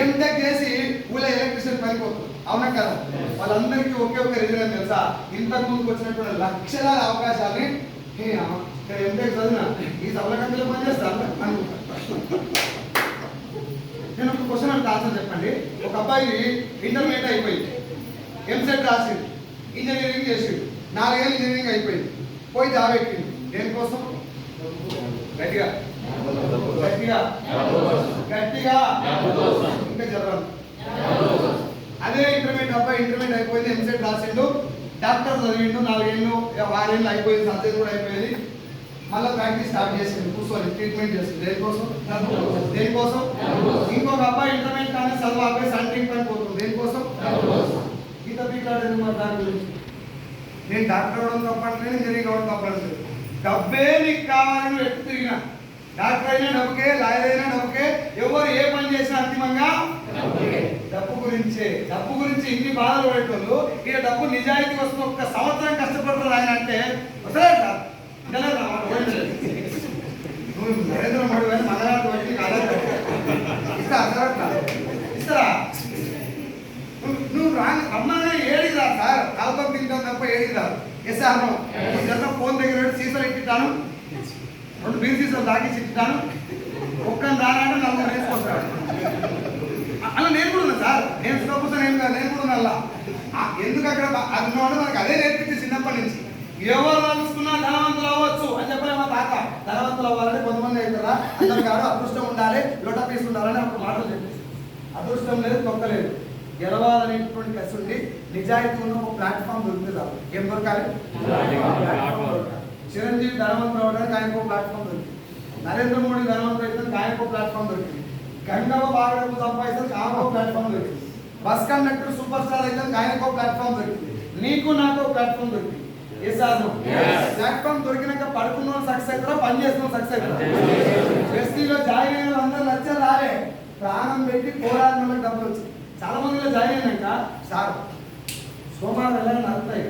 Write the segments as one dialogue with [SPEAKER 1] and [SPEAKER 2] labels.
[SPEAKER 1] MTech చేసి ఊళ్ళో electrician పనిపోతుంది అవునా కదా? వాళ్ళందరికీ ఒకే ఒక రీజన్ తెలుసా? ఇంతకు ముందుకు వచ్చినటువంటి లక్షలాది అవకాశాలని ఎంటెక్ చదివిన? ఈ సభల కంపెనీలో పనిచేస్తాను అనుకుంటా నేను ఒక క్వశ్చన్ అంటే ఆన్సర్ చెప్పండి. ఒక అబ్బాయి ఇంటర్మీడియట్ అయిపోయింది. ఎంసెట్ రాసింది. ఇంజనీరింగ్ చేసిండు. నాలుగేళ్ళు ఇంజనీరింగ్ అయిపోయింది. పోయి జాబ్ ఎక్కింది దేనికోసం? గట్టిగా గట్టిగా గట్టిగా ఇంకా అదే ఇంటర్మీడియట్ అబ్బాయి ఇంటర్మీడియట్ అయిపోయింది ఎంసెట్ రాసిండు. డాక్టర్ చదివిండు నాలుగేళ్ళు ఆరేళ్ళు అయిపోయింది సర్జరీ కూడా అయిపోయింది. మళ్ళీ ప్రాక్టీస్ స్టార్ట్ చేసిండు కూర్చొని ట్రీట్మెంట్ చేసింది దేనికోసం? దేనికోసం? ఇంకొక అబ్బాయి ఇంటర్మీడియట్ కానీ చదువు ఆపేసి సన్ ట్రీట్మెంట్ పోతుంది. దేనికోసం? గీత పీట్లాడేది మరి దాని గురించి? నేను డాక్టర్ అవడం తప్పట్లేదు ఇంజనీరింగ్ అవడం తప్పట్లేదు డబ్బే నీకు కావాలని ఎత్తు తిరిగినా డాక్టర్ అయినా డబ్బుకే లాయర్ అయినా డబ్బుకే ఎవరు ఏ పని చేసినా అంతిమంగా డబ్బు గురించే డబ్బు గురించి ఇన్ని బాధలు పడేటోళ్ళు ఇక డబ్బు నిజాయితీ కోసం ఒక్క సంవత్సరం కష్టపడతారు ఆయన అంటే నువ్వు నరేంద్ర మోడీ గారిని మనగాడు వచ్చి ఇస్తా ఇస్తారా నువ్వు- నువ్వు రాని ఏడిదా ఏడికి రా సార్. కాల్పం తింటాం తప్ప ఏడికి రా ఎస్ అన్న జత ఫోన్ దగ్గర పెట్టి సీసాలు ఎక్కిస్తాను రెండు బీర్ సీసాలు తాగి ఇస్తాను ఒక్కని రానంటే నలుగురు వేసుకొస్తాడు అలా నేను కూడా ఉన్నా సార్. నేను సుఖపుస్తాను ఏం కాదు నేను కూడా ఉన్నా ఎందుకు అక్కడ అది ఉన్నవాడు మనకు అదే నేర్పించి చిన్నప్పటి నుంచి. ఎవరు తలుచుకున్నా ధనవంతులు అవ్వచ్చు అని చెప్పలే మా తాత. ధనవంతులు అవ్వాలంటే కొంతమంది అవుతారా? అందరు కాదు అదృష్టం ఉండాలి లోట పీస్ ఉండాలని అప్పుడు మాటలు చెప్పేసి. అదృష్టం లేదు తొక్కలేదు గెలవాలనేటువంటి కసి ఉండి నిజాయితీ ఉన్న ఒక ప్లాట్ఫామ్ దొరికింది చాలు. ఏం దొరకాలి. చిరంజీవి ధనవంతులు అవడానికి ఆయనకు ఒక ప్లాట్ఫామ్ దొరికింది. నరేంద్ర మోడీ ధనవంతులు అయితే ఆయనకు ప్లాట్ఫామ్ దొరికింది. గంగవ్వ బాగా డబ్బు సంపాదిస్తే ఆయనకు ప్లాట్ఫామ్ దొరికింది. బస్ కండక్టర్ సూపర్ స్టార్ అయితే ఆయనకు ప్లాట్ఫామ్ దొరికింది. నీకు నాకు ప్లాట్ఫామ్ దొరికింది. ఏ సాధనం ప్లాట్ఫామ్ దొరికినాక పడుకున్న సక్సెస్ అవుతారా పని చేస్తున్న సక్సెస్ అవుతారా ఎస్టీలో జాయిన్ అయిన అందరూ లచ్చలు రాలే. ప్రాణం పెట్టి పోరాడిన వాళ్ళకి డబ్బులు వచ్చింది చాలా మందిలో జాయిన్ అయినాక సార్ సోమవారం వెళ్ళాలని నడుపుతాయి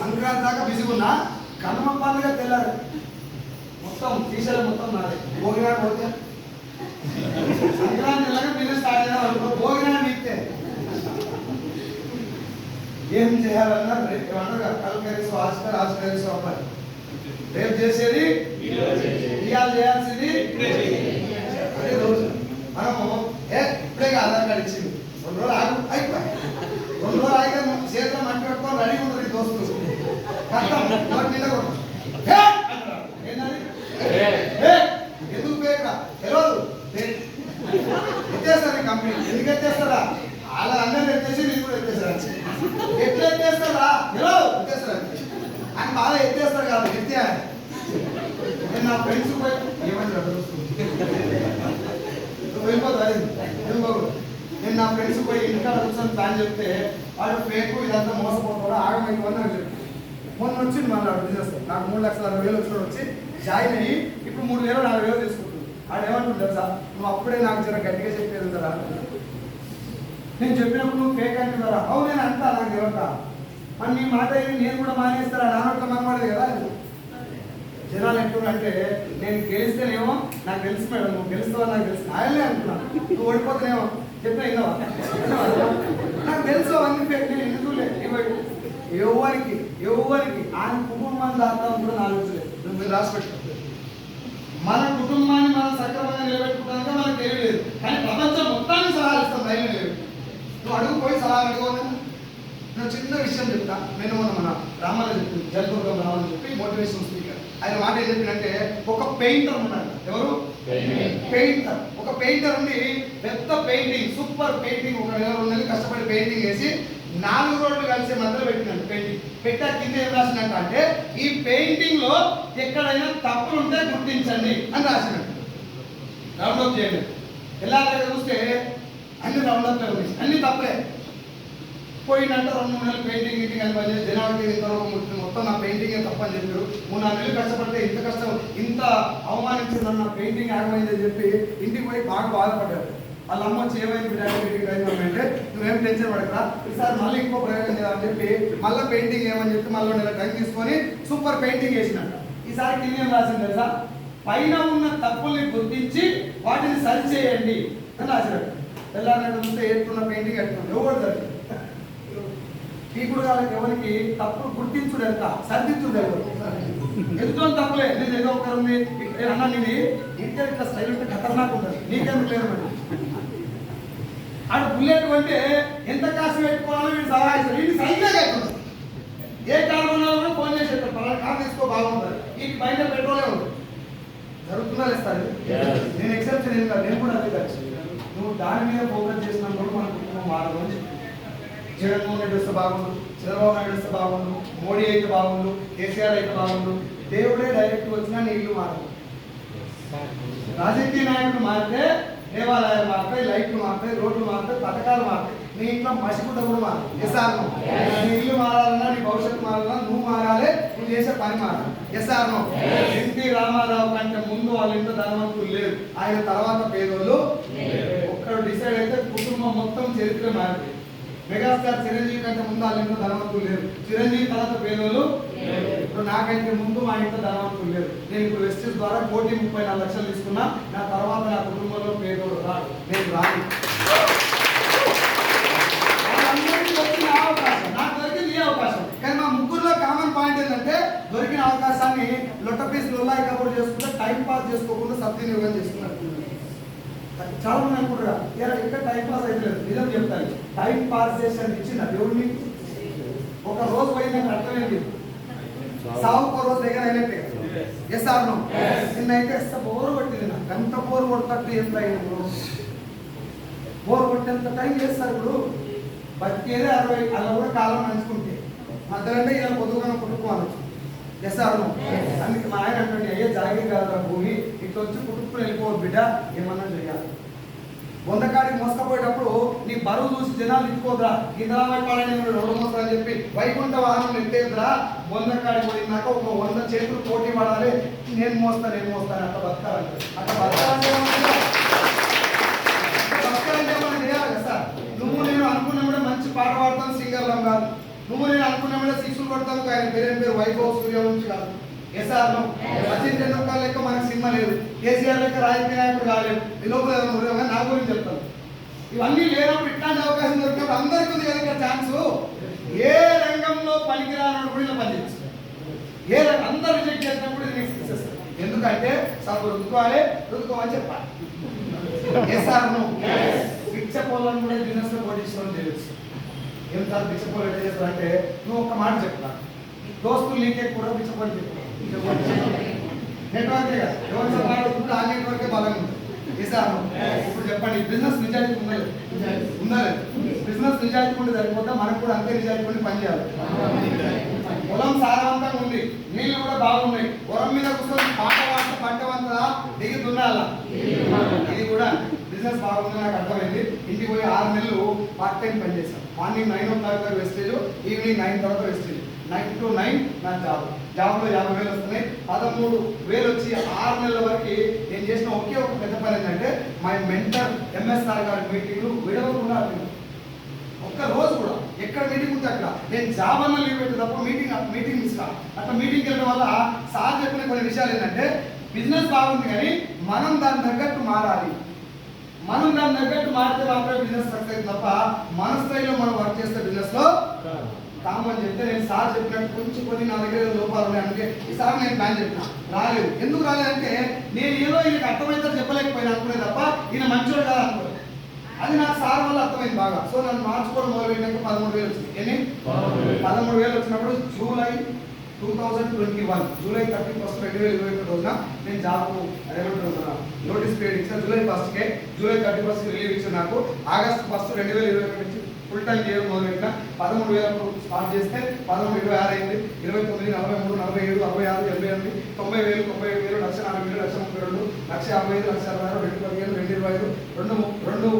[SPEAKER 1] సంక్రాంతి దాకా బిజీగా ఉన్నా కనుమ పండుగ తెల్లారు. మొత్తం టీషర్ట్ మొత్తం నాదే. భోగినా పోతే? సంక్రాంతి వెళ్ళాక బిజినెస్ స్టార్ట్ చేయాలి అనుకో భోగినా మీకే ఏం చేయాలన్నా రేపు ఏమన్నా కల్ కరీసు ఆస్కర్ ఆస్కరీసు అవ్వాలి. రేపు చేసేది? ఇవాళ చేయాల్సింది? అదే రోజు. మనము ఏ ఇప్పుడే ఆధార్ కార్డు ఇచ్చింది. రెండు రోజులు ఆగు అయిపోయి. రెండు రోజులు ఆగితే చేతిలో మంచి పెట్టుకొని రెడీ ఉంటుంది దోస్తులు. కష్టం నోటి మీద కొట్టు. ఏ! అంటాడు. ఏంటది? ఏ! ఎందుకు పేక తెలియదు ఏ! ఎత్తేస్తారు ఈ కంపెనీ ఎందుకు ఎత్తేస్తారా? వాళ్ళ అందరిని ఎత్తేసి నీకు కూడా ఎత్తేస్తారు ఎట్లా ఎత్తేస్తారా? తెలియదు ఎత్తేస్తారు అని బాగా ఎత్తేస్తారు కదా ఎత్తే నేను నా ఫ్రెండ్స్ పోయి ఏమంటారు నువ్వు వెళ్ళిపోతా నేను నా ఫ్రెండ్స్ పోయి ఇంటికాడ కూర్చొని ప్లాన్ చెప్తే వాడు ఫేక్ ఇదంతా మోసపోతారు ఆగమైపోయి నాకు చెప్పి. మొన్న వచ్చి మళ్ళీ వాడు బిజినెస్ నాకు మూడు లక్షల అరవై వేలు వచ్చిన వచ్చి జాయిన్ అయ్యి ఇప్పుడు మూడు వేలు నాలుగు వేలు తీసుకుంటుంది. వాడు ఏమంటుంది సార్ నువ్వు అప్పుడే నాకు జర గట్టిగా చెప్పేది కదా నేను చెప్పినప్పుడు నువ్వు ఫేక్ అంటున్నారా అవును నేను అంటా నాకు తెలియక మరి నీ మాట విని నేను కూడా మానేస్తారా? నానొక్క మనవాడు కదా జనాలు అంటున్నారంటే నేను గెలిస్తేనేమో నాకు తెలుసు మేడం నువ్వు గెలుస్తావా నాకు తెలుసు. ఆయనలే అంటున్నాను నువ్వు ఓడిపోతానేమో. చెప్పిన విన్నావా? నాకు తెలుసు అన్ని ఫేక్ నేను ఎందుకులే ఎవరికి ఎవరికి? ఆయన కుటుంబాన్ని దాస్తాం కూడా నాకు తెలుసులేదు నువ్వు మీరు రాసి పెట్టుకో మన కుటుంబాన్ని మనం సక్రమంగా నిలబెట్టుకోవడానికి మనకు తెలియలేదు. కానీ ప్రపంచం మొత్తాన్ని సహాయిస్తాం ధైర్యం లేదు. నువ్వు అడుగు పోయి సలహా అడుగుకోను నేను చిన్న విషయం చెప్తా. నేను మొన్న మన రామారావు చెప్పింది జలదుర్గం రామని చెప్పి మోటివేషన్ స్పీకర్ ఆయన మాట ఏం చెప్పినంటే ఒక పెయింటర్ ఉన్నాడు. ఎవరు? పెయింటర్ ఒక పెయింటర్ ఉండి పెద్ద పెయింటింగ్ సూపర్ పెయింటింగ్ ఒక నెలలు కష్టపడి పెయింటింగ్ వేసి నాలుగు రోడ్లు కలిసి మధ్యలో పెట్టినాడు పెయింటింగ్ పెట్టా కింద ఏం రాసినట్టు అంటే ఈ పెయింటింగ్లో ఎక్కడైనా తప్పులు ఉంటే గుర్తించండి అని రాసినట్టు అప్ చేయండి. ఎలా చూస్తే అన్ని రౌండ్ ఉన్నాయి అన్ని తప్పే. పోయినంట రెండు మూడు నెలలు పెయింటింగ్ గీటింగ్ అని పని జనాలకి ఇంతవరకు మొత్తం నా పెయింటింగ్ తప్పని చెప్పారు. మూడు నాలుగు నెలలు కష్టపడితే ఇంత కష్టం ఇంత అవమానించిందని నా పెయింటింగ్ ఆగమైందని చెప్పి ఇంటికి పోయి బాగా బాధపడ్డారు. వాళ్ళ అమ్మ వచ్చి ఏమైంది బిడ్డ అంటే నువ్వేం టెన్షన్ పడకరా. ఈసారి మళ్ళీ ఇంకో ప్రయోగం చేయాలని చెప్పి మళ్ళీ పెయింటింగ్ ఏమని చెప్పి మళ్ళీ నెల టైం తీసుకొని సూపర్ పెయింటింగ్ వేసినట్ట. ఈసారి కింద ఏం రాసింది తెలుసా? పైన ఉన్న తప్పుల్ని గుర్తించి సరి చేయండి అని రాసినట్టు. తెల్లారి చూస్తే ఎట్టున్న పెయింటింగ్ ఎట్టుకుంది ఎవరు జరిగింది పీకుడు వాళ్ళకి ఎవరికి? తప్పులు గుర్తించుడు ఎంత సర్దించుడు ఎవరు ఎదుటో తప్పులే. నేను ఏదో ఒకరు అన్న నీది. ఇంకా ఇట్లా స్టైల్ ఉంటే ఖతర్నాక్ ఉంటుంది. నీకెందుకు లేదు మరి? ఆడ బుల్లెట్ కొంటే ఎంత కాసు పెట్టుకోవాలో వీడు సలహా ఇస్తాడు వీడిని సైన్గా కట్టుకుంటాడు ఏ కారు కొనాలో కూడా ఫోన్ చేసి చెప్తాడు. పలానా కారు తీసుకో బాగుంటుంది. ఈ బయట పెట్రోలే ఉంది. జరుగుతుందా ఇస్తారు నేను ఎక్సెప్షన్ ఏం కాదు నేను కూడా అదే కాదు. నువ్వు దాని మీద ఫోకస్ చేసినప్పుడు మన కుటుంబం మారదు అని చెప్పి. జగన్మోహన్ రెడ్డి వస్తే బాగుండు చంద్రబాబు నాయుడు వస్తే బాగుండు మోడీ అయితే బాగుండు కేసీఆర్ అయితే బాగుండు దేవుడే డైరెక్ట్ వచ్చినా నీ ఇల్లు మారదు రాజకీయ నాయకుడు మారితే దేవాలయాలు మారుతాయి లైట్లు మారుతాయి రోడ్లు మారుతాయి పథకాలు మారుతాయి. నీ ఇంట్లో మసిగుడ్డ కూడా మారు ఎస్ఆర్నో నీ ఇల్లు మారాలన్నా నీ భవిష్యత్తు మారాలన్నా నువ్వు మారాలి నువ్వు చేసే పని మారాలి. ఎస్ఆర్నో ఎన్టీ రామారావు కంటే ముందు వాళ్ళ ఇంట్లో ధనవంతులు లేరు. ఆయన తర్వాత పేదోళ్ళు ఒక్కడు అయితే కుటుంబం మొత్తం చరిత్ర మారింది మెగాస్టార్ చిరంజీవి కంటే ముందు వాళ్ళ ధనవంతులు లేరు. చిరంజీవి తర్వాత పేదోళ్ళు ఇప్పుడు నాకైతే ముందు మా ఇంట్లో ధనవంతులు లేరు. నేను ఇప్పుడు వెస్టిస్ ద్వారా కోటి ముప్పై నాలుగు లక్షలు తీసుకున్నా నా తర్వాత నా కుటుంబంలో పేదోడు రాడు. నేను రాను. అవకాశం. నాకు దొరికింది అవకాశం. కానీ మా ముగ్గురులో కామన్ పాయింట్ ఏంటంటే దొరికిన అవకాశాన్ని లొట్ట పీస్ లొల్లాయి కబుర్ చేసుకుంటే టైం పాస్ చేసుకోకుండా సద్వినియోగం చేసుకున్నారు. చాలా మంది అనుకుంటారు ఇక్కడ టైం పాస్ అయితే నిజం చెప్తాను టైం పాస్ చేసాను ఇచ్చిన దేవుడిని? ఒక రోజు పోయిందని అర్థమేంటి సావు ఒక రోజు దగ్గర అయినట్టే. ఎస్ ఆర్నో నిన్నైతే ఎస్ బోరు కొట్టింది నాకు. అంత బోరు కొడతట్టు ఎంత అయింది బోరు కొట్టేంత టైం చేస్తారు ఇప్పుడు. బతికేదే అరవై అలా కూడా కాలం నడుచుకుంటే. మధ్యలో ఇలా పొద్దుగా కుట్టుకోవాలి ఎస్ ఆర్నో అందుకే మా ఆయన అంటే అయ్యే జాగిరి కాదు భూమి ఇట్లా వచ్చి కుట్టుకుని వెళ్ళిపోవద్దు బిడ్డ ఏమన్నా చేయాలి వందకాడికి మోసకపోయేటప్పుడు నీ బరువు చూసి జనాలు ఇట్టుకోదురా ఇంద్రామై రెండు మోసలు చెప్పి వైకుంఠ వాహనం ఎత్తేద్రా వందకాడికి పోయినాక ఒక వంద చేతులు పోటీ పడాలి. నేను మోస్తాను నేను మోస్తాను అట్లా బతకాలంటే. అట్లా బతకాలంటే బతకాలంటే మనం చేయాలి కదా సార్? నువ్వు నేను అనుకున్నా కూడా మంచి పాట పాడతాను సింగర్లం కాదు. నువ్వు నేను అనుకున్నా కూడా శిశులు కొడతాను ఆయన పేరు పేరు? వైభవ్ సూర్యవంశి కాదు. ఎస్ఆర్ సచిన్ టెండూల్కర్ లెక్క మనకు సినిమా లేదు. కేసీఆర్ లెక్క రాజకీయ నాయకుడు కాలేదు కానీ నా గురించి చెప్తాను. ఇవన్నీ లేనప్పుడు ఇట్లాంటి అవకాశం దొరికినప్పుడు అందరికీ ఉంది కదా ఛాన్స్ ఏ రంగంలో పనికిరానప్పుడు కూడా ఇలా పనిచేయచ్చు. ఏ రంగం అందరూ రిజెక్ట్ చేసినప్పుడు ఇది నీకు success. ఎందుకంటే సబ్బు రుద్దుకోవాలి రుద్దుకోమని చెప్పాలి. Yes or no. పిచ్చ పొలం కూడా బిజినెస్లో పోటీసుకోవడం చేయొచ్చు. ఏం చాలా పిచ్చ పొలం ఎట్లా చేస్తారంటే నువ్వు ఒక మాట చెప్తా. దోస్తులు నీకే కూడా పిచ్చ పొలం చెప్పు నెట్వర్కే కదా. ఎవరు సంపాదించుకుంటే ఆ నెట్వర్కే బలంగా ఉంది. ఎస్ఆర్ ఇప్పుడు చెప్పండి బిజినెస్ నిజాయితీ ఉన్నది ఉండాలి బిజినెస్ నిజాయితీ ఉంటే సరిపోతే మనకు కూడా అంతే నిజాయితీ ఉండి పని చేయాలి. పొలం సారవంతంగా ఉంది. నీళ్ళు కూడా బాగున్నాయి. పొలం మీద కూర్చొని పాట వంట పంట వంతదా దిగి దున్నాలా? ఇది కూడా బిజినెస్ బాగుంది నాకు అర్థమైంది. ఇంటికి పోయి ఆరు నెలలు పార్ట్ టైం పని మార్నింగ్ నైన్ ఓ క్లాక్ వరకు వెస్టేజ్ ఈవినింగ్ నైన్ తర్వాత వెస్టేజ్ నైన్ టు నైన్ నా జాబ్ జాబ్లో యాభై వేలు వస్తున్నాయి. పదమూడు వేలు వచ్చి ఆరు నెలల వరకు నేను చేసిన ఒకే ఒక పెద్ద పని ఏంటంటే మై మెంటర్ ఎంఎస్ఆర్ గారి మీటింగ్లు విడవకుండా అటెండ్ ఒక్క రోజు కూడా ఎక్కడ మీటింగ్ ఉంటే అక్కడ. నేను జాబ్ అన్న లీవ్ పెట్టి తప్ప మీటింగ్ మీటింగ్ మిస్ కాదు అట్లా మీటింగ్ వెళ్ళడం వల్ల సార్ చెప్పిన కొన్ని విషయాలు ఏంటంటే బిజినెస్ బాగుంది కానీ మనం దాని తగ్గట్టు మారాలి. మనం దాని తగ్గట్టు మారితే మాత్రమే బిజినెస్ సక్సెస్ తప్ప మన స్థాయిలో మనం వర్క్ చేస్తే బిజినెస్లో కామని చెప్తే నేను సార్ చెప్పినట్టు కొంచెం కొన్ని నా దగ్గర లోపాలు ఉన్నాయి అందుకే ఈసారి నేను ప్లాన్ చెప్పిన రాలేదు. ఎందుకు రాలేదంటే నేను ఏదో ఈయనకి అర్థమైతే చెప్పలేకపోయినా అనుకునే తప్ప ఈయన మంచోడు కాదు అనుకోలేదు. అది నాకు సార్ వల్ల అర్థమైంది బాగా. సో నన్ను మార్చుకోవడం మొదలుపెట్టాక పదమూడు వేలు వచ్చింది ఎన్ని? పదమూడు వేలు. వచ్చినప్పుడు July two thousand twenty one July thirty first రెండు వేల ఇరవై ఒకటి రోజున నేను జాబ్ అదేమంటున్నా నోటీస్ పీరియడ్ ఇచ్చాను జూలై ఫస్ట్కే జూలై థర్టీ ఫస్ట్ రిలీవ్ ఇచ్చాను నాకు ఆగస్ట్ ఫస్ట్ రెండు వేల ఇరవై ఒకటి నుంచి ఫుల్ టైం చేయడం మొదలుపెట్టిన. పదమూడు వేలకు స్టార్ట్ చేస్తే పదమూడు ఇరవై ఆరు అయింది. ఇరవై తొమ్మిది నలభై మూడు నలభై ఏడు అరవై ఆరు ఎనభై ఎనిమిది తొంభై వేలు తొంభై వేలు లక్ష నలభై వేలు లక్ష ముప్పై రెండు లక్ష యాభై ఐదు లక్ష అరవై ఆరు రెండు పదిహేను రెండు ఇరవై ఐదు రెండు ము- రెండు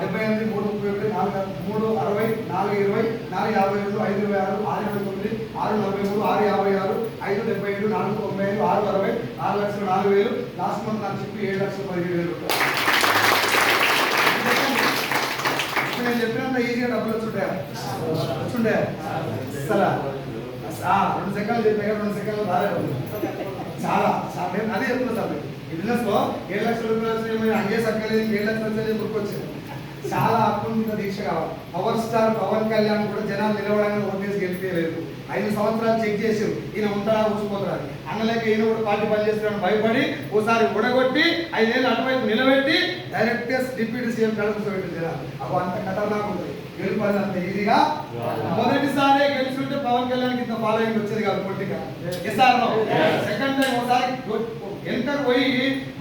[SPEAKER 1] డెబ్బై ఎనిమిది మూడు ముప్పై ఒకటి నాలుగు మూడు అరవై నాలుగు ఇరవై నాలుగు యాభై రెండు ఐదు ఇరవై ఆరు ఆరు ఇరవై తొమ్మిది ఆరు నలభై మూడు ఆరు యాభై ఆరు ఐదు డెబ్బై ఏడు నాలుగు తొంభై ఐదు ఆరు అరవై ఆరు లక్షలు నాలుగు వేలు. లాస్ట్ మంత్ నాకు చెప్పి ఏడు లక్షల పదిహేడు వేలు ఇప్పుడు నేను చెప్పినంత ఈజీగా డబ్బులు వచ్చుంటాయా? వచ్చుంటాయా? సరే రెండు సెకండ్లు చెప్పాక రెండు సెకండ్లు రాలేదు. చాలా చాలా. అదే చెప్తున్నా సార్ బిజినెస్లో ఏడు లక్షల రూపాయలు అంగే సక్కలేదు ఏడు లక్షలు వచ్చేది గుర్తొచ్చింది చాలా అకుంఠిత దీక్ష కావాలి. పవర్ స్టార్ పవన్ కళ్యాణ్ కూడా జనాలు నిలవడానికి ఓటేసి గెలిపేయలేదు. ఐదు సంవత్సరాలు చెక్ చేసి ఈయన ఉంటాడా ఊసిపోతాడా అన్నలేక ఈయన కూడా పార్టీ పనిచేస్తున్నాడు భయపడి ఓసారి ఉడగొట్టి ఐదేళ్ళు అటువైపు నిలబెట్టి డైరెక్ట్ డిప్యూటీ సీఎం కడుపుతోబెట్టి జనాలు. అప్పుడు అంత ఖతర్నాక్ ఉంటుంది గెలుపది అంత ఈజీగా? మొదటిసారి గెలిచుంటే పవన్ కళ్యాణ్ ఇంత ఫాలోయింగ్ వచ్చేది కాదు పొలిటిగా ఎస్ఆర్ సెకండ్ టైం ఒకసారి వెనకకు పోయి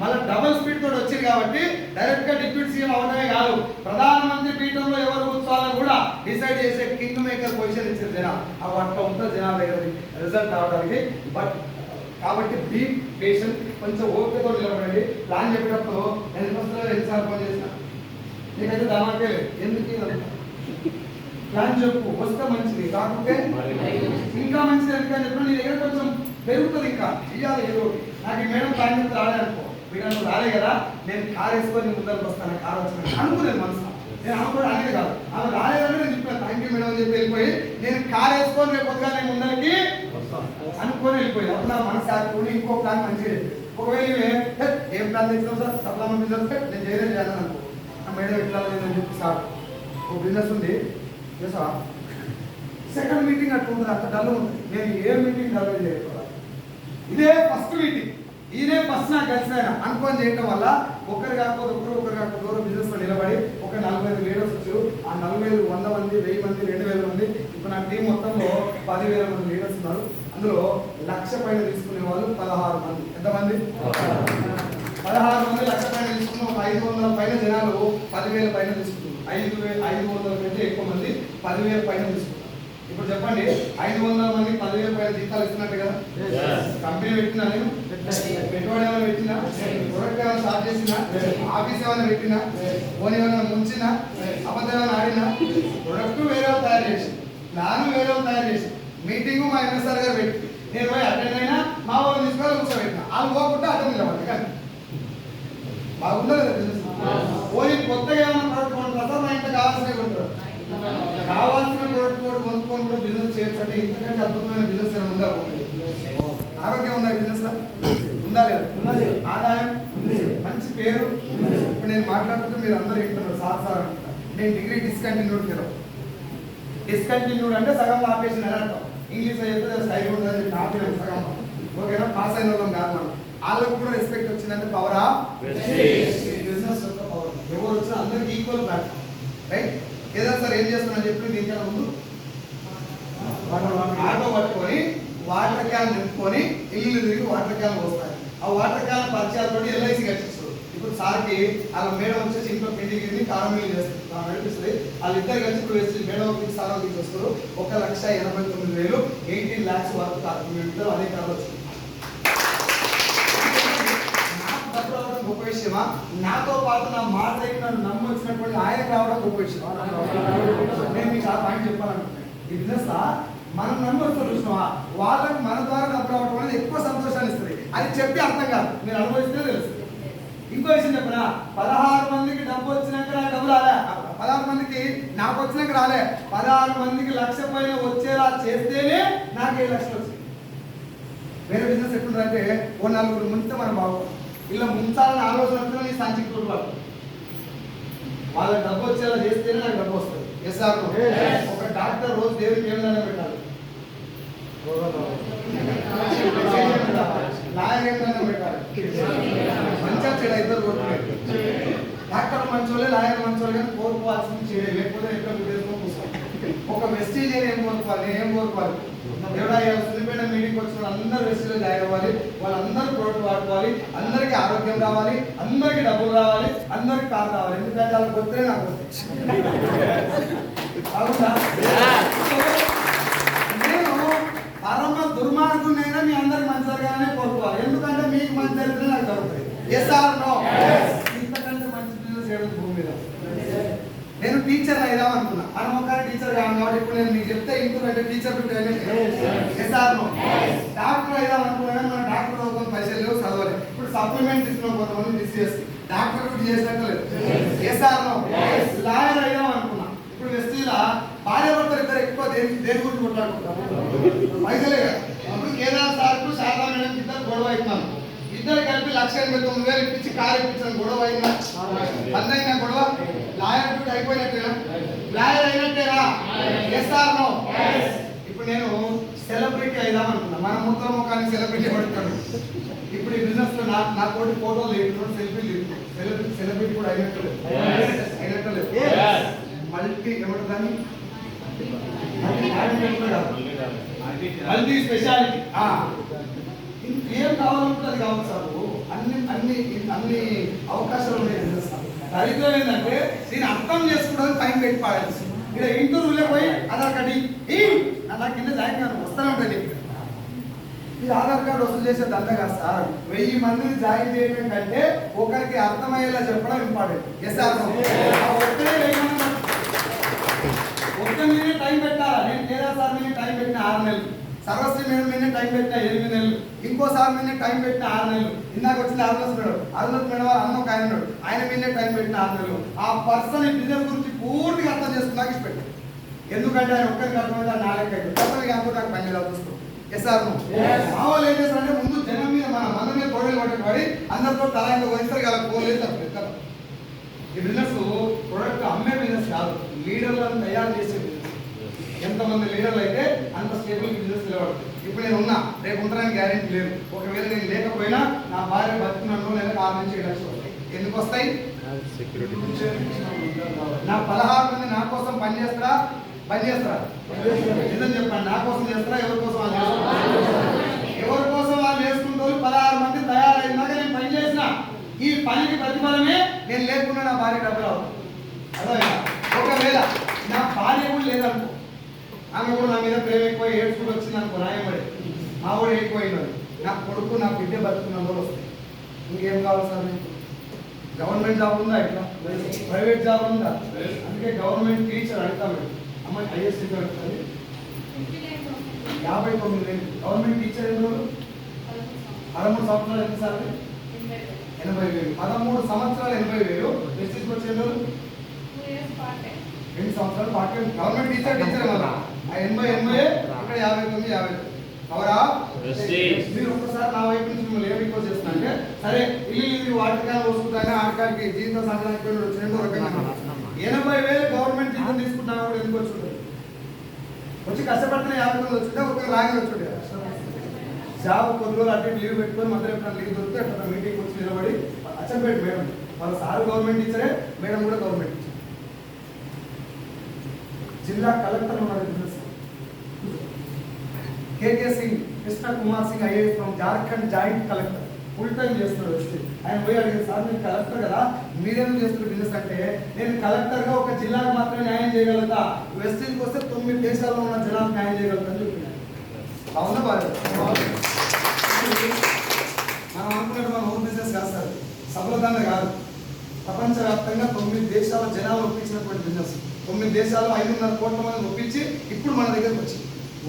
[SPEAKER 1] మళ్ళీ డబుల్ స్పీడ్ తోటి వచ్చింది కాబట్టి డైరెక్ట్గా డిప్యూటీ సీఎం అవడమే కాదు ప్రధానమంత్రి పీఠంలో ఎవరు కూర్చోవాలని కూడా డిసైడ్ చేసే కింగ్ మేకర్ పొజిషన్ ఇచ్చింది జనాలు. అవి అట్లా ఉంటుంది జనాల దగ్గర రిజల్ట్ రావడానికి బట్ కాబట్టి బీ పేషెంట్ కొంచెం ఓపికతో నిలబడండి. ప్లాన్ చెప్పేటప్పుడు ఎన్ని సంవత్సరాలు ఎన్నిసార్లు పని చేసిన? నీకైతే ఎందుకు? ప్లాన్ చెప్పు వస్తే మంచిది. కాకపోతే ఇంకా మంచిది ఎందుకని చెప్పిన నీ దగ్గర కొంచెం పెరుగుతుంది ఇంకా. ఇవ్వాలి ఏదో ఒకటి. నాకు మేడం ప్లాన్ చెప్తే రాలే అనుకో. మీరు నన్ను రాలే కదా నేను కార్ వేసుకొని ముందరకు వస్తాను కార్ వచ్చిన అనుకోలేదు మనసు నేను అనుకోవడం అనేది కాదు. ఆమె రాలేదని నేను చెప్పాను. థ్యాంక్ యూ మేడం అని చెప్పి వెళ్ళిపోయి నేను కార్ వేసుకొని రేపు పొద్దుగా నేను ముందరికి అనుకొని వెళ్ళిపోయి. అప్పుడు నా మనసు ఆడుకుని ఇంకో ప్లాన్ మంచిగా ఒకవేళ ఏం ప్లాన్ తెచ్చినావు సార్? సప్లా బిజినెస్ నేను చేయలేదు చేయాలని అనుకో. నా మేడం ఎట్లా లేదని చెప్పి సార్ ఒక బిజినెస్ ఉంది. తెలుసా సెకండ్ మీటింగ్ అట్లా ఉంటుంది అంత డల్ ఉంది నేను ఏ మీటింగ్ డల్ చేయకూడదు ఇదే ఫస్ట్ మీటింగ్ ఇదే ఫస్ట్ నాకు కలిసిన ఆయన. అనుకోని చేయటం వల్ల ఒకరు కాకపోతే ఒకరు ఒకరు కాకపోతే ఒకరు బిజినెస్లో నిలబడి ఒక నలభై ఐదు లీడర్స్ వచ్చారు. ఆ నలభై ఐదు వంద మంది వెయ్యి మంది రెండు వేల మంది ఇప్పుడు నా టీం మొత్తంలో పదివేల మంది లీడర్స్ ఉన్నారు. అందులో లక్ష పైన తీసుకునే వాళ్ళు పదహారు మంది. ఎంతమంది? పదహారు మంది లక్ష పైన తీసుకున్న ఒక ఐదు వందల పైన జనాలు పదివేల పైన తీసుకుంటారు ఐదు వేల ఐదు వందల కంటే ఎక్కువ మంది పదివేల పైన తీసుకుంటారు ఇప్పుడు చెప్పండి ఐదు వందల మంది పదివేల పైన జీతాలు ఇస్తున్నట్టు కదా? కంపెనీ పెట్టినా నేను? పెట్టుబడి ఏమైనా పెట్టినా? ప్రొడక్ట్ ఏమైనా స్టార్ట్ చేసినా? ఆఫీస్ ఏమైనా పెట్టినా? ఫోన్ ఏమైనా ముంచినా? అబద్ధం ఏమైనా ఆడినా? ప్రొడక్ట్ వేరే తయారు చేసి ప్లాన్ వేరే తయారు చేసి మీటింగ్ మా ఎంఎస్ఆర్ గారు పెట్టి నేను పోయి అటెండ్ అయినా మా వాళ్ళు తీసుకొని కూర్చోబెట్టిన. వాళ్ళు పోకుండా అటెండ్ నిలబడి కానీ బిజినెస్ పోయి కొత్తగా ఏమైనా ప్రోడక్ట్ కొనుక్కుంటారా మా ఇంట్లో కావాల్సినవి కొంటారు. కావాల్సిన ప్రోడక్ట్ కూడా కొనుక్కొని కూడా బిజినెస్ చేయొచ్చు అంటే ఇంతకంటే అద్భుతమైన బిజినెస్ ఏమైనా ఉందా? ఆరోగ్యం ఉందా బిజినెస్ ఉందా లేదా? ఆదాయం? మంచి పేరు? ఇప్పుడు నేను మాట్లాడుతుంటే మీరు అందరూ వింటున్నారు సార్ నేను డిగ్రీ డిస్కంటిన్యూడ్ కదా. డిస్కంటిన్యూడ్ అంటే సగం ఆపేసిన అర్థం ఇంగ్లీష్ అయితే స్టైల్ ఉంటుంది ఆపిన సగం. ఓకేనా? పాస్ అయిన వాళ్ళం కాదు మనం. వాళ్ళకు కూడా రెస్పెక్ట్ వచ్చిందంటే పవర్ బిజినెస్ యొక్క పవర్ ఎవరు వచ్చినా అందరికి ఈక్వల్ ప్లాట్ఫామ్ రైట్ ఏదైనా సార్ ఏం చేస్తున్నా చెప్పి దీనికన్నా ముందు ఆటో పట్టుకొని వాటర్ క్యాన్ నింపుకొని ఇల్లు తిరిగి వాటర్ క్యాన్ వస్తాయి ఆ వాటర్ క్యాన్ పరిచయాలతో ఎల్ఐసి కట్టిస్తారు ఇప్పుడు సార్కి వాళ్ళ మేడం వచ్చేసి ఇంట్లో పిండి గిన్ని కారం మిల్లు చేస్తారు. నడిపిస్తుంది వాళ్ళిద్దరు కలిసి ఇప్పుడు వేసి మేడం ఒకటి సార్ ఒకటి వస్తారు ఒక లక్ష ఎనభై తొమ్మిది వేలు ఎయిటీన్ ల్యాక్స్ వరకు కాదు. ఇద్దరు అదే కాదు. వచ్చింది నాకు డబ్బు రావడం గొప్ప విషయమా నాతో పాటు నా మాట దగ్గర నన్ను నమ్మొచ్చినటువంటి ఆయన రావడం గొప్ప విషయమా నేను మీకు ఆ పాయింట్ చెప్పాలనుకుంటున్నాను బిజినెస్ మనం నమ్మొస్తారు చూసినావా? వాళ్ళకి మన ద్వారా డబ్బు రావడం అనేది ఎక్కువ సంతోషాన్ని ఇస్తుంది. అది చెప్పి అర్థం కాదు. నేను అనుభవిస్తే తెలుస్తుంది ఇంకో విషయం చెప్పరా పదహారు మందికి డబ్బు వచ్చినాక నాకు డబ్బు రాలే. పదహారు మందికి నాకు వచ్చినాక రాలే. పదహారు మందికి లక్ష పైన వచ్చేలా చేస్తేనే నాకు ఏ లక్షలు వచ్చింది వేరే బిజినెస్ ఎట్లుందంటే ఓ నలుగురు ముందు మనం బాగుంటుంది ఇలా ముంచాలని ఆలోచన నీ సంచికి తోడుపాటు వాళ్ళకి డబ్బు వచ్చేలా చేస్తేనే నాకు డబ్బు వస్తుంది. Yes or no? ఒక డాక్టర్ రోజు దేవుడికి ఏం పెట్టాలి. లాయర్ ఏం దండం పెట్టాలి. మంచిగా చెడు ఇద్దరు కోరుకునేది డాక్టర్ మంచోళ్ళే లాయర్ మంచోళ్ళే కానీ కోరుకోవాల్సింది చేయలేదు. లేకపోతే ఎక్కడ విదేశంలో కూర్చోవాలి ఒక వెస్టీజ్ ఏం కోరుకోవాలి నేను ఏం కోరుకోవాలి ఎవడా సుదీపేట మీటింగ్ వచ్చిన అందరూ వెస్టీలో జాయిన్ అవ్వాలి వాళ్ళందరూ ప్రోడక్ట్ వాడుకోవాలి అందరికీ ఆరోగ్యం రావాలి అందరికీ డబ్బులు రావాలి అందరికీ కారు రావాలి. ఎందుకంటే వాళ్ళకి వస్తే నాకు. అవునా? నేను పరమ దుర్మార్గునైనా మీ అందరికి మంచి జరగాలనే కోరుకోవాలి. ఎందుకంటే మీకు మంచి జరిగితే నాకు జరుగుతుంది ఎస్ ఆర్ నో ఇంతకంటే మంచి బిజినెస్ చేయడం భూమి మీద నేను టీచర్ అయిదాం అనుకున్నా. మనం ఒక టీచర్ కాదు కాబట్టి ఇప్పుడు నేను మీకు చెప్తే ఇంకొకటి teacher yes or no doctor అయిదాం అనుకున్నా కానీ మన డాక్టర్ చదువుకొని పైసలు లేవు చదవలేదు. ఇప్పుడు సప్లిమెంట్ ఇస్తున్నాం కొంతమంది డిసిఎస్ డాక్టర్ కూడా చేసినట్టు లేదు ఎస్ ఆర్ నో లాయర్ అయిదాం అనుకున్నా. ఇప్పుడు వెస్టీలా భార్య భర్తలు ఇద్దరు ఎక్కువ దేని దేని గురించి కొట్లాడుకుంటారు పైసలే కదా. అప్పుడు కేదార్ సార్కు శారదా మేడం ఇద్దరు గొడవ అవుతున్నాను ఇద్దరు కలిపి లక్ష ఎనభై తొమ్మిది వేలు ఇప్పించి కారు ఇప్పించిన గొడవ అయినా గొడవ? లాయర్ డ్యూటీ అయిపోయినట్టేనా లాయర్ అయినట్టేనా? ఎస్ ఆర్ నో ఇప్పుడు నేను సెలబ్రిటీ అయిదాం అనుకున్నా. మన ముద్ర ముఖాన్ని సెలబ్రిటీ పడతాడు ఇప్పుడు ఈ బిజినెస్లో నా నా తోటి ఫోటోలు తీస్తున్నాడు సెల్ఫీలు తీస్తున్నాడు సెలబ్రిటీ సెలబ్రిటీ కూడా అయినట్టు లేదు. అయినట్టు లేదు. మల్టీ ఏమంటారు దాన్ని? Multi speciality. ఏం కావాలంటే కావాలి సార్. అన్ని అన్ని అన్ని అవకాశాలు ఉన్నాయి. లో. దరిద్రం ఏంటంటే దీన్ని అర్థం చేసుకోవడానికి టైం పెట్టి పాడాల్సి ఇక్కడ ఇంటర్వ్యూలో పోయి? ఆధార్ కార్డు ఇ- ఈ! నా కింద జాయిన్ కాదు వస్తూనే ఉంటుంది. ఇది ఆధార్ కార్డు వసూలు చేసే దండ కాదు సార్. వెయ్యి మందిని జాయిన్ చేయడం కంటే ఒకరికి అర్థమయ్యేలా చెప్పడం ఇంపార్టెంట్ ఎస్ సార్ ఒక్కరే టైం పెట్టాలా? నేను లేదా సార్ నేను టైం పెట్టిన ఆరు నెలలు. సర్వశ్రీ మేడం మీద టైం పెట్టిన ఎనిమిది నెలలు. ఇంకోసారి మీద టైం పెట్టిన ఆరు నెలలు. ఇందాక వచ్చిన అరుణస్ మేడం. అరుణస్ మేడం వాళ్ళ అన్న ఒక ఆయన ఉన్నాడు. ఆయన మీదే టైం పెట్టిన ఆరు నెలలు. ఆ పర్సన్ ఈ బిజినెస్ గురించి పూర్తిగా అర్థం చేసుకున్నాక ఇచ్చి పెట్టాడు ఎందుకంటే ఆయన ఒక్కరికి అర్థమైతే నాలుగు కొత్తగా అనుకుంటే నాకు పని చూసుకో ఎస్ సార్ మా వాళ్ళు ఏం చేస్తారంటే ముందు జనం మీద మన మన మీద గొడవలు పట్టుబడి అందరితో తల వహిస్తారు కదా పోలేదు తప్పలేదు ఈ బిజినెస్ ప్రొడక్ట్ అమ్మే బిజినెస్ కాదు. లీడర్లను తయారు చేసే ఎంతమంది లీడర్లు అయితే అంత స్టేబుల్ బిజినెస్ నిలబడుతుంది. ఇప్పుడు నేను ఉన్నా రేపు ఉంటానని గ్యారెంటీ లేదు. ఒకవేళ నేను లేకపోయినా నా భార్య బతుకున్నాను లేదా ఆరు నుంచి ఏడు లక్షలు వస్తాయి. ఎందుకు వస్తాయి? నా పదహారు మంది నా కోసం పని చేస్తారా? పని చేస్తారా? నిజం చెప్పండి నా కోసం చేస్తారా? ఎవరి కోసం ఎవరి కోసం వాళ్ళు చేసుకుంటారు? పదహారు మంది తయారైనాక నేను పని చేసిన. ఈ పనికి ప్రతిఫలమే నేను లేకుండా నా భార్య డబ్బులు అర్థమైందా? ఒకవేళ నా భార్య కూడా లేదనుకో ఆమె కూడా నా మీద ప్రేమ ఎక్కువ ఏడ్చుకుంటూ వచ్చింది అనుకో రాయబడి మా కూడా ఎక్కువైనది. నా కొడుకు నా బిడ్డ బతుకున్న కూడా వస్తాయి ఇంకేం కావాలి సార్ మీకు గవర్నమెంట్ జాబ్ ఉందా ఇట్లా? ప్రైవేట్ జాబ్ ఉందా? అందుకే గవర్నమెంట్ టీచర్ అడుగుతాం మేము అమ్మాయి ఐఎస్ అడుగుతుంది యాభై తొమ్మిది వేలు. గవర్నమెంట్ టీచర్ ఎన్ని రోజులు? పదమూడు సంవత్సరాలు ఎంత సార్ ఎనభై వేలు. పదమూడు సంవత్సరాలు ఎనభై వేలు. ఎస్ఎస్కి వచ్చే రోజులు రెండు సంవత్సరాలు పార్టీ గవర్నమెంట్ టీచర్ టీచర్ కదా. ఆ ఎనభై ఎనభై ఇక్కడ యాభై తొమ్మిది యాభై అవరా మీరు ఒక్కసారి నా వైపు నుంచి మిమ్మల్ని ఏం రిక్వెస్ట్ చేస్తున్నా అంటే సరే ఇల్లు ఇది వాటికాన్ని వస్తుందని ఆడకాడికి జీవిత సంఘానికి రెండు రకంగా. ఎనభై వేలు గవర్నమెంట్ జీతం తీసుకుంటున్నా కూడా ఎందుకు వచ్చి? వచ్చి కష్టపడితే యాభై మంది వచ్చింటే ఒక లాగే వచ్చి జాబ్ కొద్ది రోజులు అటు లీవ్ పెట్టుకొని మధ్యలో ఎప్పుడైనా లీవ్ దొరికితే అక్కడ మీటింగ్ వచ్చి నిలబడి అచ్చంపేట మేడం వాళ్ళ సార్ గవర్నమెంట్ టీచరే మేడం కూడా గవర్నమెంట్ జిల్లా కలెక్టర్ ఉన్నారు business KK Singh Krishna Kumar Singh IAS from Jharkhand joint collector. Full time చేస్తున్నాడు వచ్చి ఆయన పోయి అడిగారు సార్ నేను కలెక్టర్ కదా? మీరేం చేస్తున్నారు బిజినెస్ అంటే? నేను కలెక్టర్గా ఒక జిల్లాకు మాత్రమే న్యాయం చేయగలుగుతా. వెస్టీజ్కి వస్తే తొమ్మిది దేశాల్లో ఉన్న జిల్లాకు న్యాయం చేయగలుగుతాను చెప్పినాను అవునా బాగా మనం అనుకున్నట్టు మన హోమ్ బిజినెస్ కాదు సార్. సఫలతంగా కాదు. ప్రపంచవ్యాప్తంగా తొమ్మిది దేశాల జనాలు ఒప్పించినటువంటి బిజినెస్ తొమ్మిది దేశాలు ఐదున్నర కోట్ల మంది ఒప్పించి ఇప్పుడు మన దగ్గరకు వచ్చింది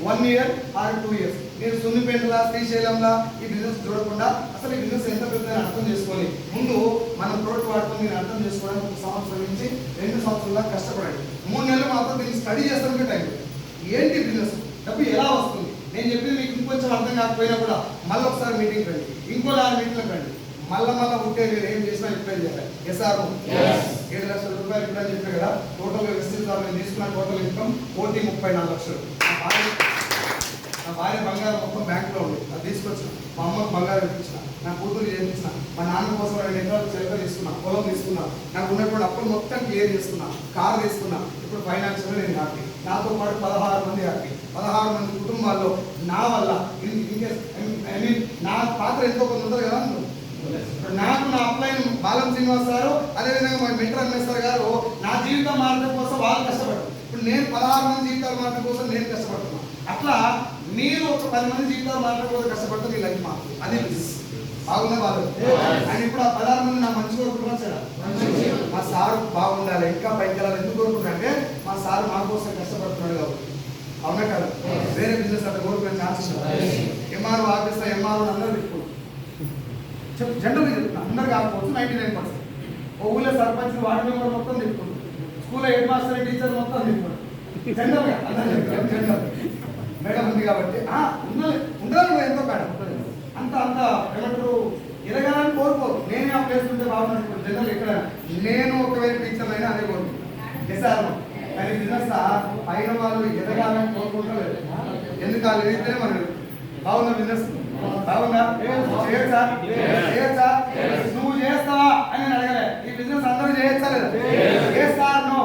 [SPEAKER 1] one year or two years మీరు సున్నిపేటలా శ్రీశైలంలా ఈ బిజినెస్ చూడకుండా అసలు ఈ బిజినెస్ ఎంత పెద్దదని అర్థం చేసుకొని ముందు మనం ప్రోడక్ట్ వాడుకొని మీరు అర్థం చేసుకోవడానికి ఒక సంవత్సరం నుంచి రెండు సంవత్సరాల కష్టపడండి. మూడు నెలలు మాత్రం దీన్ని స్టడీ చేస్తానికి టైం ఏంటి బిజినెస్ డబ్బు ఎలా వస్తుంది? నేను చెప్పింది మీకు ఇంకొంచెం అర్థం కాకపోయినా కూడా మళ్ళీ ఒకసారి మీటింగ్ రండి. ఇంకోలా మీటింగ్లో మీటింగ్లకు రండి. మళ్ళా మళ్ళా ఉంటే మీరు ఏం చేసినా ఎక్స్ప్లెయిన్ చేయాలి. ఎస్ఆర్ ఏడు లక్షల రూపాయలు ఇప్పుడు చెప్పారు కదా టోటల్ విస్తృత నేను తీసుకున్న టోటల్ ఇన్కమ్ కోటి ముప్పై నాలుగు లక్షలు. నా భార్య బంగారం మొత్తం బ్యాంకులో ఉంది. అది తీసుకొచ్చిన. మా అమ్మకు బంగారం ఇప్పించిన. నా కూతురు చేయించిన. మా నాన్న కోసం రెండు ఎకరాలు చెలక తీసుకున్నా పొలం తీసుకున్నా నాకు ఉన్నటువంటి అప్పులు మొత్తం క్లియర్ చేసుకున్నా కారు తీసుకున్నా. ఇప్పుడు ఫైనాన్షియల్ నేను హ్యాపీ నాతో పాటు పదహారు మంది హ్యాపీ పదహారు మంది కుటుంబాల్లో నా వల్ల ఐ మీన్ నా పాత్ర ఎంతో కొంత ఉంటుంది కదా. ఇప్పుడు నాకు నా అప్లైన్ బాలం శ్రీనివాస్ గారు అదేవిధంగా మా మెంటర్ అన్వేష్ గారు నా జీవితం మార్గం కోసం వాళ్ళు కష్టపడరు ఇప్పుడు నేను పదహారు మంది జీవితాలు మార్గం కోసం నేను కష్టపడుతున్నాను అట్లా మీరు ఒక పది మంది జీవితాలు మార్గం కోసం కష్టపడితే మీ లైఫ్ మాకు అది business. బాగుందా బాగా అండ్ ఇప్పుడు ఆ పదహారు మంది నా మంచి కోరుకుంటున్నాను సార్ మా సారు బాగుండాలి. ఇంకా పైకి వెళ్ళాలి. ఎందుకు కోరుకుంటారంటే మా సారు మా కోసం కష్టపడుతున్నాడు కాబట్టి. అవునా కదా? వేరే బిజినెస్ అట్లా కోరుకునే ఛాన్సెస్ ఎంఆర్ఓ ఆఫీస్లో ఎంఆర్ఓ అందరూ జనరల్గా చెప్తున్నా. అందరు కాకపోవచ్చు నైంటీ నైన్ పర్సెంట్ ఓ ఊళ్ళో సర్పంచ్ వార్డు మెంబర్ మొత్తం తిప్పుకుంటారు స్కూల్లో హెడ్ మాస్టర్ టీచర్ మొత్తం తిప్పుకుంటారు మేడం ఉంది కాబట్టి ఉండాలి. ఉండాలి ఎంతో కాదు అంత అంత ఏమంటారు ఎదగాలని కోరుకోరు నేను ఆ ప్లేస్ ఉంటే బాగున్నట్టు జనరల్ ఎక్కడ? నేను ఒకవేళ టీచర్ అయినా అదే కోరుకుంటాను. ఎస్ఆర్ కానీ బిజినెస్ పైన వాళ్ళు ఎదగాలని కోరుకుంటారు ఎందుకు? వాళ్ళు ఎదిగితేనే మనం బాగున్న బిజినెస్ బాగుందా? చేయొచ్చా? చేయొచ్చా? నువ్వు చేస్తావా? అని నేను అడగలే. ఈ బిజినెస్ అందరూ చేయొచ్చా లేదా? చేస్తాను